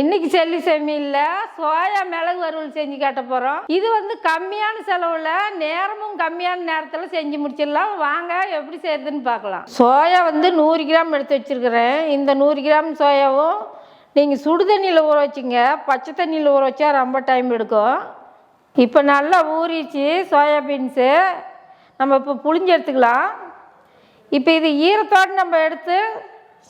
இன்னைக்கு செல்லி செம்மியில் சோயா மிளகு வறுவல் செஞ்சு கேட்ட போகிறோம் இது வந்து கம்மியான செலவில் நேரமும் கம்மியான நேரத்தில் செஞ்சு முடிச்சிடலாம். வாங்க எப்படி செய்யறதுன்னு பார்க்கலாம். சோயா வந்து நூறு கிராம் எடுத்து வச்சிருக்கிறேன். இந்த நூறு கிராம் சோயாவும் நீங்கள் சுடு தண்ணியில் ஊற வச்சிங்க. பச்சை தண்ணியில் ஊற வச்சா ரொம்ப டைம் எடுக்கும். இப்போ நல்லா ஊறிச்சு சோயா பீன்ஸு. நம்ம இப்போ புளிஞ்சு எடுத்துக்கலாம். இப்போ இது ஈரத்தோடு நம்ம எடுத்து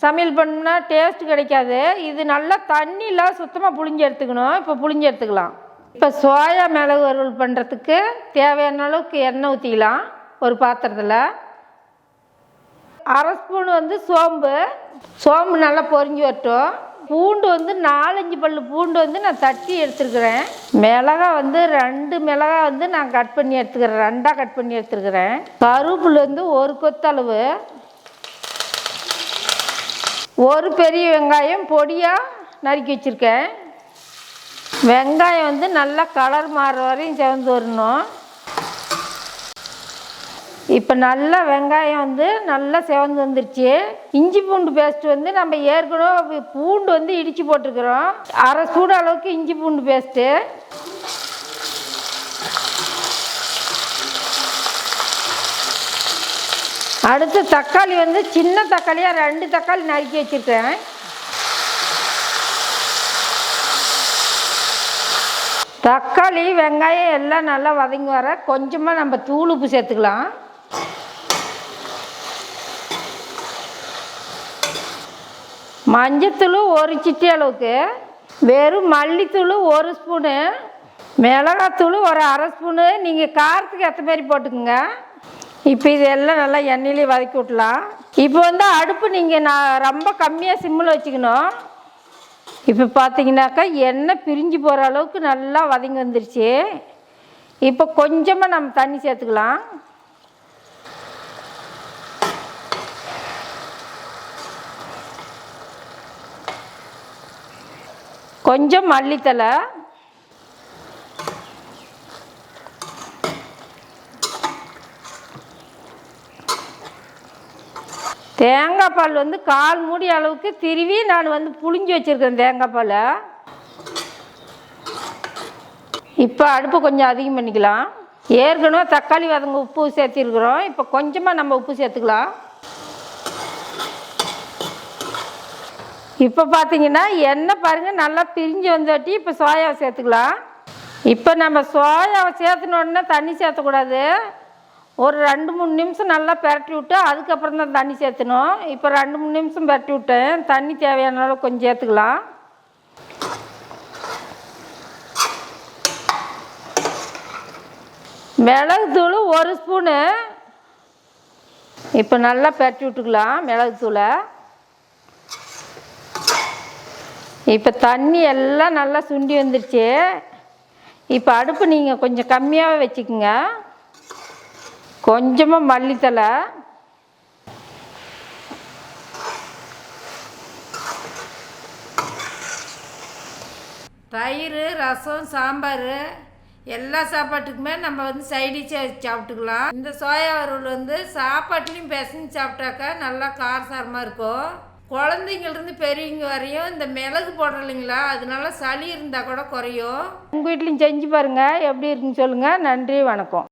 சமையல் பண்ணோம்னா டேஸ்ட் கிடைக்காது. இது நல்லா தண்ணியில் சுத்தமாக புளிஞ்சு எடுத்துக்கணும். இப்போ புளிஞ்சு எடுத்துக்கலாம். இப்போ சோயா மிளகு வறுவல் பண்ணுறதுக்கு தேவையான அளவுக்கு எண்ணெய் ஊற்றிக்கலாம் ஒரு பாத்திரத்தில். அரை ஸ்பூன் வந்து சோம்பு. சோம்பு நல்லா பொறிஞ்சு வரட்டும். பூண்டு வந்து நாலஞ்சு பல் பூண்டு வந்து நான் தட்டி எடுத்துருக்குறேன். மிளகா வந்து ரெண்டு மிளகா வந்து நான் கட் பண்ணி எடுத்துக்கிறேன். ரெண்டாக கட் பண்ணி எடுத்துருக்குறேன். கருவேப்பில் வந்து ஒரு கொத்தளவு ஒரு பெரிய வெங்காயம் பொடியாக நறுக்கி வச்சுருக்கேன். வெங்காயம் வந்து நல்லா கலர் மாறுற வரையும் செவந்து வரணும். இப்போ நல்லா வெங்காயம் வந்து நல்லா செவந்து வந்துருச்சு. இஞ்சி பூண்டு பேஸ்ட் வந்து நம்ம ஏற்கனவே பூண்டு வந்து இடித்து போட்டிருக்கிறோம். அரை சூடு அளவுக்கு இஞ்சி பூண்டு பேஸ்ட்டு அடுத்து தக்காளி வந்து சின்ன தக்காளியாக ரெண்டு தக்காளி நறுக்கி வச்சுருக்கேன். தக்காளி வெங்காயம் எல்லாம் நல்லா வதங்கி வர கொஞ்சமாக நம்ம தூள் உப்பு சேர்த்துக்கலாம். மஞ்சத்தூள் ஒரு சிட்டி அளவுக்கு வெறும் மல்லித்தூள் ஒரு ஸ்பூனு மிளகாத்தூள் ஒரு அரை ஸ்பூனு நீங்கள் காரத்துக்கு ஏற்ற மாதிரி போட்டுக்குங்க. இப்போ இதெல்லாம் நல்லா எண்ணெயிலே வதக்கி விட்லாம் இப்போ வந்து அடுப்பு நீங்கள் நான் ரொம்ப கம்மியாக சிம்மில் வச்சுக்கணும். இப்போ பார்த்தீங்கன்னாக்கா எண்ணெய் பிரிஞ்சு போகிற அளவுக்கு நல்லா வதங்கி வந்துருச்சு. இப்போ கொஞ்சமாக நம்ம தண்ணி சேர்த்துக்கலாம். கொஞ்சம் மல்லித்தலை தேங்காய் பால் வந்து கால் மூடி அளவுக்கு திருவி நான் வந்து புளிஞ்சு வச்சுருக்கேன் தேங்காய் பால். இப்போ அடுப்பு கொஞ்சம் அதிகம் பண்ணிக்கலாம். ஏற்கனவே தக்காளி வதங்க உப்பு சேர்த்திருக்கிறோம். இப்போ கொஞ்சமாக நம்ம உப்பு சேர்த்துக்கலாம். இப்போ பார்த்தீங்கன்னா எண்ணெய் பாருங்கள் நல்லா பிரிஞ்சு வந்தாட்டி இப்போ சோயாவை சேர்த்துக்கலாம். இப்போ நம்ம சோயாவை சேர்த்துனோடனே தண்ணி சேர்த்தக்கூடாது. ஒரு ரெண்டு மூணு நிமிஷம் நல்லா பெரட்டி விட்டு அதுக்கப்புறம் தான் தண்ணி சேர்த்தணும். இப்போ ரெண்டு மூணு நிமிஷம் பெரட்டி விட்டேன். தண்ணி தேவையான அளவு கொஞ்சம் சேர்த்துக்கலாம். மிளகுத்தூள் ஒரு ஸ்பூனு. இப்போ நல்லா பெரட்டி விட்டுக்கலாம் மிளகுத்தூளை. இப்போ தண்ணி எல்லாம் நல்லா சுண்டி வந்துருச்சு. இப்போ அடுப்பு நீங்கள் கொஞ்சம் கம்மியாகவே வச்சுக்கோங்க. கொஞ்சமாக மல்லித்தலை. தயிர் ரசம் சாம்பார் எல்லா சாப்பாட்டுக்குமே நம்ம வந்து சைடிஷாக சாப்பிட்டுக்கலாம். இந்த சோயா வறுவல் வந்து சாப்பாட்டுலேயும் பிசைஞ்சு சாப்பிட்டாக்கா நல்லா காரசாரமாக இருக்கும். குழந்தைங்கள்ருந்து பெரியவங்க வரையும் இந்த மிளகு போடுறோம் இல்லைங்களா அதனால சளி இருந்தால் கூட குறையும். உங்கள் வீட்லையும் செஞ்சு பாருங்கள் எப்படி இருக்குன்னு சொல்லுங்கள் நன்றி வணக்கம்.